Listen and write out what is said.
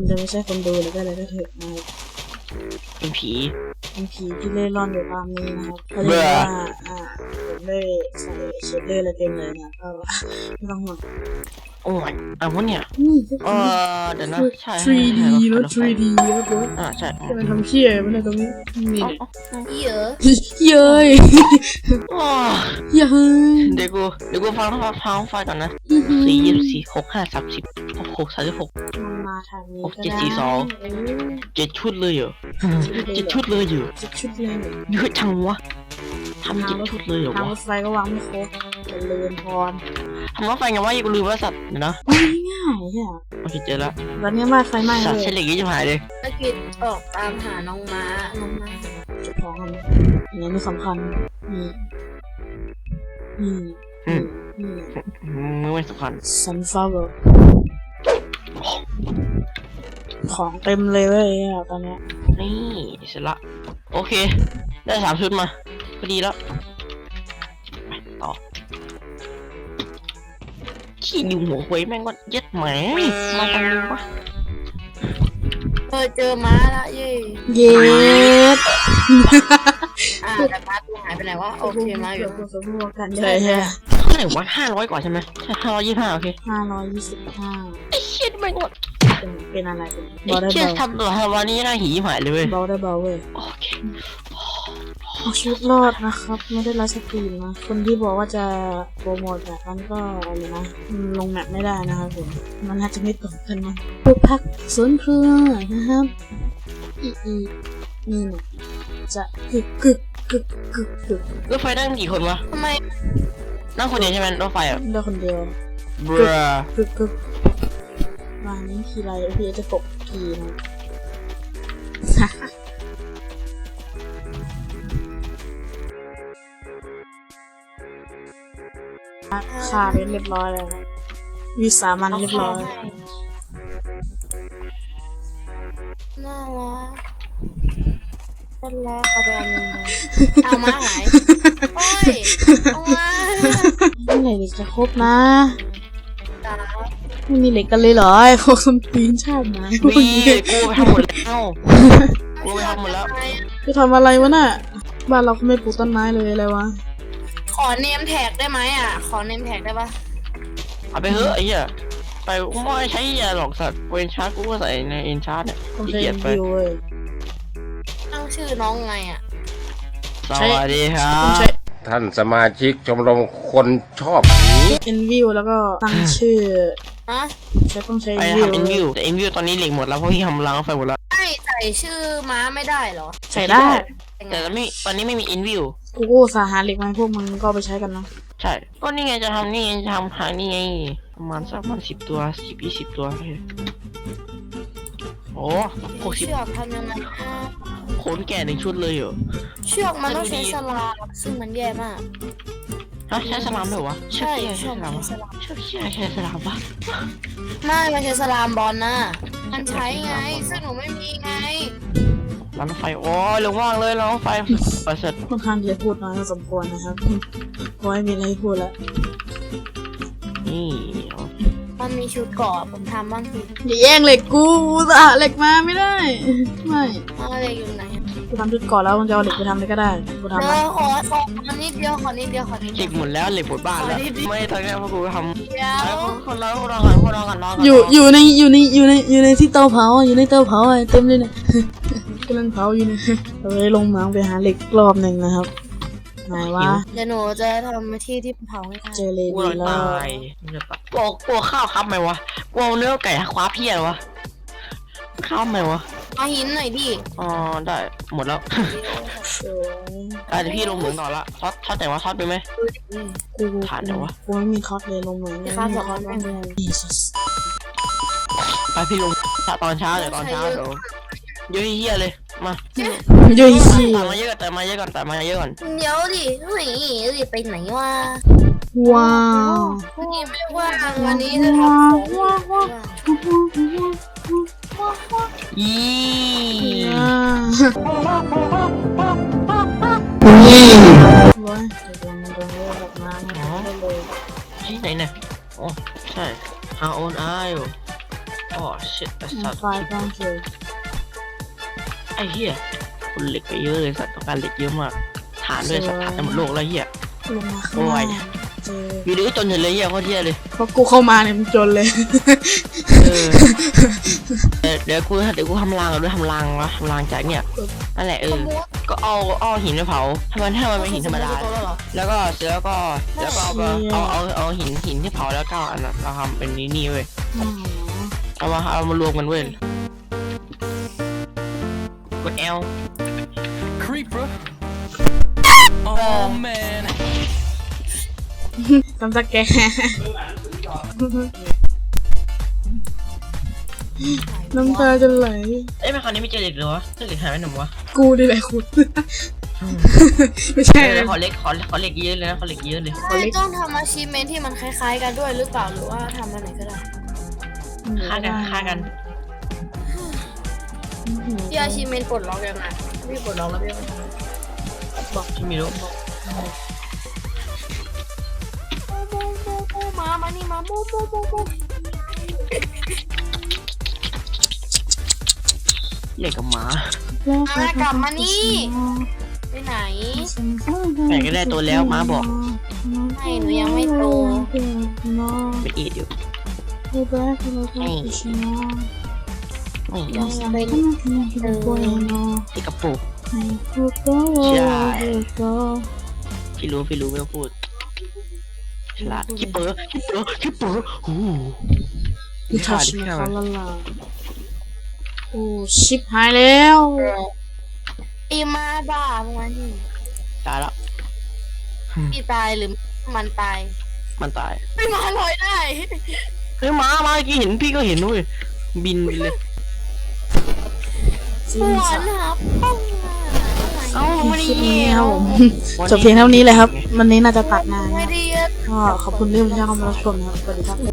มันจะไม่ใช่คนดูหรือก็อะไรก็เถอะนะครับเป็นผีเป็นผีที่เล่ร่อนอยู่ตามนี้นะครับเขาเรียกว่าอ่าผมได้ใส่เชดเดอร์อะไรเต็มเลยนะก็ไม่ต้องห่วงโอ้ยอะวะเนี่ยนี่เออเดี๋ยวนะใช่ 3D แล้ว 3D แล้วก็อ่าใช่มันทำเชี่ยมันในตรงนี้นี่เอ้าเลยเอ้าเยอะเย้ยอ้าวเย้ยเดี๋ยวกูเดี๋ยวกูฟังฟังฟังไฟก่อนนะสี่ยี่สิบสี่หกห้าสามสิบหกหกสามสิบหกมันมา ทางนี้หกก็เจ็ดได้สี่สอง เออเจ็ดชุดเลยเหรอเจ็ดชุดเลยเหรอเจ็ดชุดเลยเยอะจังวะทำเจ็ดชุดเลยเหรอทางรวะถไฟก็วางไม่ครบเจริญพรทำว่าไฟไงวะยังกูลืมว่าสัตว์เดี๋ยวนะไม่ง่ายใช่ไหมโอเคเจอแล้วตอนนี้บ้านไฟไหม้สัตเลว์ยเฉลี่ยยี่สิบหายเลยเมื่อกี้ออกตามหาน้องม้า น้องม้าเก็บของกันอันนี้ไม่สำคัญนี่นี่อืมนี่มือไม่สำคัญ ซันฟลาวเวอร์ ของเต็มเลยเว้ยอะตอนเนี้ยนี่เสร็จละ โอเค ได้สามชุดมาพอดีแล้วไปต่อขี้ดิวหัวหวยแม่งก็เย็ดแหมมาจังเลยวะเออเจอม้าละเย่เย็ดอ่าแต่ม้าตัวหายไปไหนวะโอเคม้าอยู่สมบูรณ์กันใช่ใช่เท่าไหร่วะห้าร้อยกว่าใช่ไหมใช่ห้าร้อยยี่สิบห้าโอเคห้าร้อยยี่สิบห้าไอ้เชี่ยแม่งก็ เป็นเป็นอะไรเป็นไอ้เบาได้เชี่ยเบาทำตัวฮาวานี่น่าหีหายเลยเว้ยเบาได้เบาเว้ยโอเคเอาชีวิตรอดนะครับ ไม่ได้ไลฟ์สตรีมนะคนที่บอกว่าจะโปรโมทแบบนั้นก็อะไรนะอืมลงแมปไม่ได้นะครับผมมันน่าจะไม่ตรงกันนะปลูกผักสวนครัวนะครับอีอีนี่นะจะกึกกึกกึกกึกกึกรถไฟนั่งกี่คนวะทำไมนั่งคนเดียวใช่ไหมรถไฟอะได้คนเดียวบรากึกกึก มานี้ทีไรพี่จะตกทีนะฆ่าไปเรียบร้อยแล้วครับวิสามันเรียบร้อยน่ารักเป็นแล้วเอาไปอันหนึงเลยเอาม้าหายโอ้ยเอามาเมื่อไหร่เด็กจะครบนะจ้า ไม่มีเหล็กกันเลยเหรอไอ้พวกคนปีนชาติไหนพวกนี่นี้กูไปทำหมดแล้วกูไปทำหมดแล้ว จะทำอะไรวะน่ะบ้านเราก็ไม่ปลูกต้นไม้เลยอะไรวะขอเนมแท็กได้ไหมอะ ขอเนมแท็กได้ปะเอาไปเถอะไอ้เหี้ยไปกูไม่ใช้ยาหรอกสัตว์เวนชาร์จกูก็ใส่ในเอ็นชาร์จเนี่ยต้องขี้ใช้เกียจไปวิวเว้ยตั้งชื่อน้องไงอะ สวัสดีครัต้องบ ใช้ท่านสมาชิกชมรมคนชอบผี เอ็นวิวแล้วก็ตั้งชื่อ ฮะใช้ต้องใช้ไปวิวทำเอ็นวิวแต่เอ็นวิวตอนนี้เหล็กหมดแล้วเพราะพี่ทำรังรถไฟหมดแล้ว ใช่ใส่ชื่อม้าไม่ได้เหรอใช้ได้แต่ไม่ตอนนี้ไม่มีเอ็นวิวกูก็อุตสาห์หาเหล็กมาให้พวกมึงก็เอาไปใช้กันนะใช่ ก็นี่ไงจะทำนี่ไงจะทำหางนี่ไง ประมาณสักประมาณสิบตัวสิบยี่สิบตัวโอเคโอ้หกสิบเชือกทำยังไงนะขนแก่หนึ่งชุดเลยเหรอเชือกมันต้องใช้สลามซึ่งมันแย่มาก ฮะใช้สลามด้วยเหรอวะเชือกใช่เหี้ยเชืใช้อกสลามใช้วะสลามเชือกเหี้ยใช้สลามปะไม่มันใช้สลามบอลนะมันใช้ไงซึ่งหนูไม่มีไงร้านรถไฟโอ้ยลงว่างเลยร้านรถไฟประเสริฐค่อนข้างที่จะพูดน้อยพอสมควรนะครับเพราะไม่มีอะไรให้พูดแล้วนี่มันมีชุดเกราะผมทำบ้างสิอย่าแย่งเหล็กกูอุตส่าห์เหล็กมาไม่ได้ ไม่อะไรอยู่ไหน กูทำชุดก่อนแล้วมึงจะเอาเหล็กไปทำอะไรก็ได้กูทำเดี๋มายวขอขอขอนิดเดียวขอนิดเดียวขอนิดเหเดีล็ยว กหมดแล้วเหล็กหมดบ้านแล้วขอดีๆไม่ตอนนี้พวกกูทำเดี๋ยวไอ้คนเราคนเรากันคนเรากันนอนกันอยู่อยู่ในอยู่ในอยู่ในอยู่ในที่เตาเผาอะอยู่ในเตาเผาอะเต็มเลยเนี่ย กำลังเผาอยู่เนี่ยเราเลยลงเหมืองไปหาเหล็กรอบหนึ่งนะครับไหนวะเดี๋ยวหนูจะทำที่ที่เผาให้ได้เจอเลกูดีรอยแล้วตายมึงจะตายกลัวกลัวข้าวครับไหมวะกลัวเนื้อไก่คว้าเพี้ยวะข้าวไหมวะ เอาหินหน่อยดิอ๋อได้หมดแล้วสวยอะเดี๋ยวพี่ลงเหมืองต่อละทอดทอดแต่ว่าทอดไปไหม กูผ่านเดี๋ยววะ กูไม่มีคอสเลยลงเหมืองไม่มีคอสเลย Jesus ไปพี่ลงตอนเช้าเดี๋ยวตอนเช้าเดี๋ยวเยอะเฮียเลยมาย่อยขี้แต่มาเยอะก่อนแต่มาเยอะก่อนแต่มาเยอะก่อนเดี๋ยวดิเฮ้ยรีบไปไหนวะว้าววันนี้ไม่ว่างวันนี้จะทำของ อีอ่าว้ายเดี๋ยวมันโดนเรียกแบบมานะได้เลยที่ไหนเนี่ยโอ้ใช่ How old are you อ๋อ shit ชิดไอ้สัตว์ไฟล์การเจอไอ้เหี้ยคนเหล็กไปเยอะเลยสัตว์ต้องการเหล็กเยอะมากฐานด้วยสัตว์ฐานในหมดโลกแล้วเหี้ยลงมาข้างล่างเจออยู่ดีก็จนเห็นเลยเหี้ยโคตรเหี้ยเลยพอกูเข้ามาเนี่ยมันจนเลย เออ เดี๋ยวเดี๋ยวกูเดี๋ยวกูทำรางก่อนด้วยทำรางวะทำรางจากเนี่ยนั่นแหละเออ ก็เอาเอาหินไปเผาถ้ามันถ้ามันเป็นหินธรรมดา แล้วก็เสร็จแล้วก็แล้วก็เอาไปเอาเอาเอาหินหินที่เผาแล้วก็อันนั้นเราทำเป็นนี่นี่เว้ยอ๋อเอามาเอามารวมกันเว้ยกด L Creeper. Oh man. ตำตะแกน้ำตาจะไหล เอ้ยไม่คราวนี้ไม่เจอเหล็กเลยวะเจอเหล็กหายไปไหนวะกูดิแหละคุณ ไม่ใช่เอเลอยขอเหล็กขอขอเหล็กเยอะเลยนะขอเหล็กเยอะเลยไม่ต้องทำอาชีพเมนที่มันคล้าย ๆ กันด้วยหรือเปล่าหรือว่าทำอะไรก็ได้ฆ่ากันฆ่ากันพี่อาชีพเมนปลดล็อกยังไงพี่ปลดล็อกแล้วพี่ก็ทำบอกที่ไม่รู้โมโมโมโมมามานี่มาโมโมโมโม เหล็กกับหมามากลับมานี่ ไปไหน ไหนก็ได้ตัวแล้วม้าบอก ไม่หนูยังไม่โตเป็นอีดอยู่ไม่ยังเป็นที่กระปุกพี่รู้พี่รู้ไม่ต้องพูดฉลาดคิปเปอร์คิปเปอร์คิปเปอร์โอ้โหวิชาชีวิ โอ้ชิบหายแล้วอีมาบ้าเมื่อวานนี้ตายละพี่ตายหรือมันตาย มันตายไม่มาลอยได้เฮ้ยหมามาเมื่อกี้เห็นพี่ก็เห็นเว้ยบินไปเลยจริปงวจ้ะดนะครับป้องอะเอ้าไม่ได้คลิปเหี้นี้ยครับผมวันจบเพียงเท่านี้เลยครับ วันนี้น่าจะตัดนานไม่นะได้เยอะก็ขอบคุณที่ทุกท่านเข้ามารับชมนะครับสวัสดีครับ